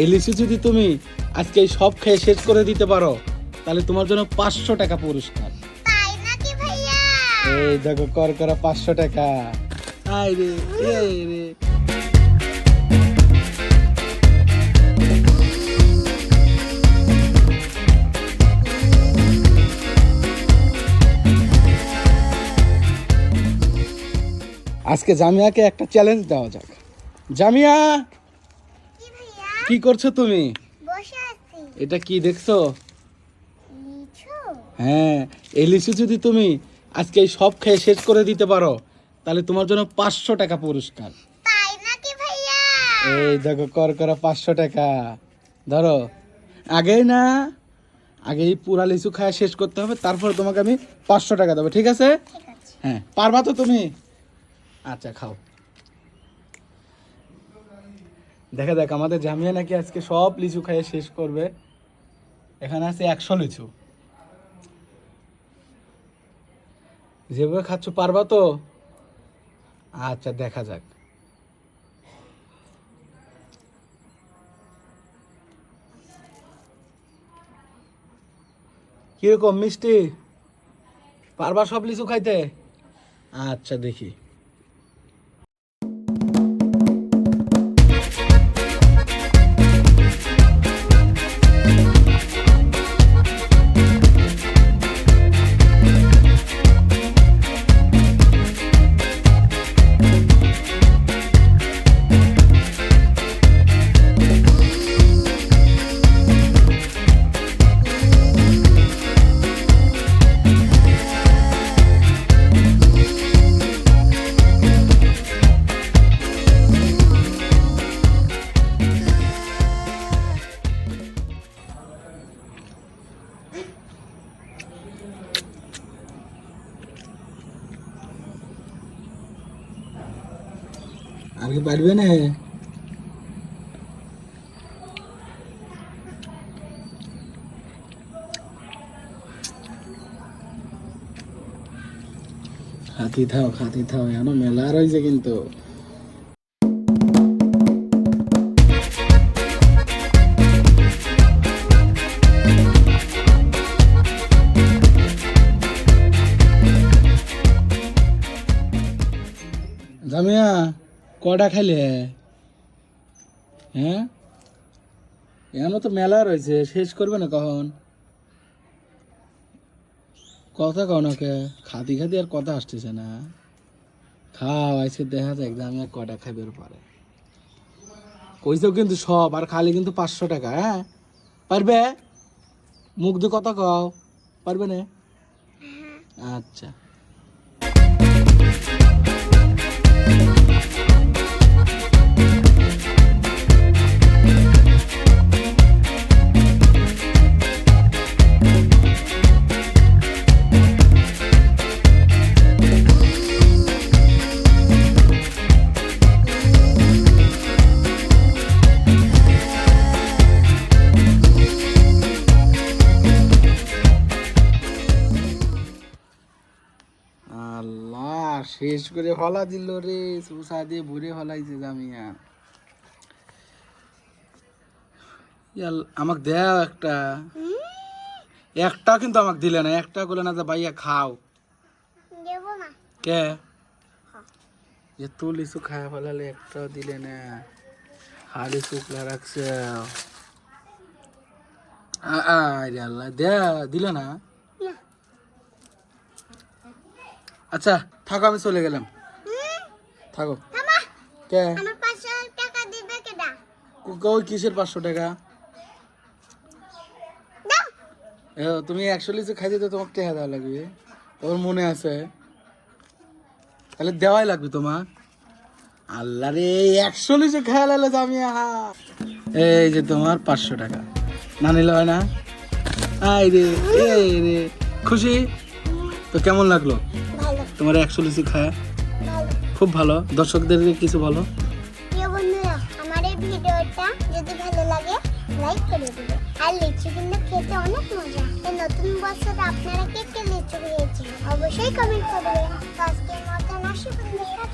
এই লিচু যদি তুমি আজকে এই সব খেয়ে শেষ করে দিতে পারো তাহলে তোমার জন্য পাঁচশো টাকা পুরস্কার। এই দেখো কর করা পাঁচশো টাকা। আই রে এই রে। আজকে জামিয়াকে একটা চ্যালেঞ্জ দেওয়া যাক। জামিয়া! কি করছ তুমি? বসে আছি। এটা কি দেখছ? হ্যাঁ এই লিচু যদি তুমি আজকে এই সব খেয়ে শেষ করে দিতে পারো তাহলে তোমার জন্য পাঁচশো টাকা পুরস্কার। তাই নাকি ভাইয়া? এই দেখো কর করা পাঁচশো টাকা। ধরো আগেই না আগে এই পুরা লিচু খাওয়া শেষ করতে হবে তারপর তোমাকে আমি পাঁচশো টাকা দেবো ঠিক আছে। হ্যাঁ পারবা তো তুমি? আচ্ছা খাও। দেখা দেখ আমাদের জামিয়া নাকি আজকে সব লিচু খাইয়ে শেষ করবে। এখানে আছে একশো লিচু। যেভাবে খাচ্ছ পারবা তো? আচ্ছা দেখা যাক। কীরকম, মিষ্টি? পারবা সব লিচু খাইতে? আচ্ছা দেখি। আর কি পারবে না খাতি থাও খাতি থাও এখনও মেলা রয়েছে কিন্তু জামিয়া কটা খাইলে? হ্যাঁ? এখনও তো মেলা রয়েছে শেষ করবে না কখন? কথা কন ওকে খাতি খাতি আর কথা আসতেছে না। খাও আজকে দেখা যাক জামিয়া কটা খাইবে এর পরে। কইছো কিন্তু সব আর খালি কিন্তু পাঁচশো টাকা হ্যাঁ? পারবে? মুখ দিয়ে কথা কও পারবে না? আচ্ছা। শেষ করে হলা দিল রে সুসা দিয়ে ভরে হলাইছে জামিয়া। ইয়াল আমাকে দেও একটা। একটা কিন্তু আমাকে দিলে না একটা করলে না যে ভাইয়া খাও। কে? এত লিচু খায় ফেলালে একটাও দিলে না। হাড়ি শুকলা রাখছে। আরে আল্লাহ দে দিলে না। আচ্ছা। থাকো আমি চলে গেলাম। থাকো। কে? কই কিসের পাঁচশো টাকা? তুমি একশো লিচু খাইতে তো তোমাকে টেহা দেওয়া লাগবে। তোমার মনে আছে? তাহলে দেওয়াই লাগবে তোমার আল্লাহ রে একশো লিচু খেয়াল এলো আমি আহা এই যে তোমার পাঁচশো টাকা। না নিলে হয় না? আই রে এই রে। খুশি? তো কেমন লাগল? তোমার একশো লুচি খায়। খুব ভালো। দর্শকদের কিছু বলো। আমার এই ভালো লাগে আর অনেক মজা। নতুন বছরে আপনারা কে কে লিচু অবশ্যই কমেন্ট করবেন। আজকের মতন আসি বন্ধুরা।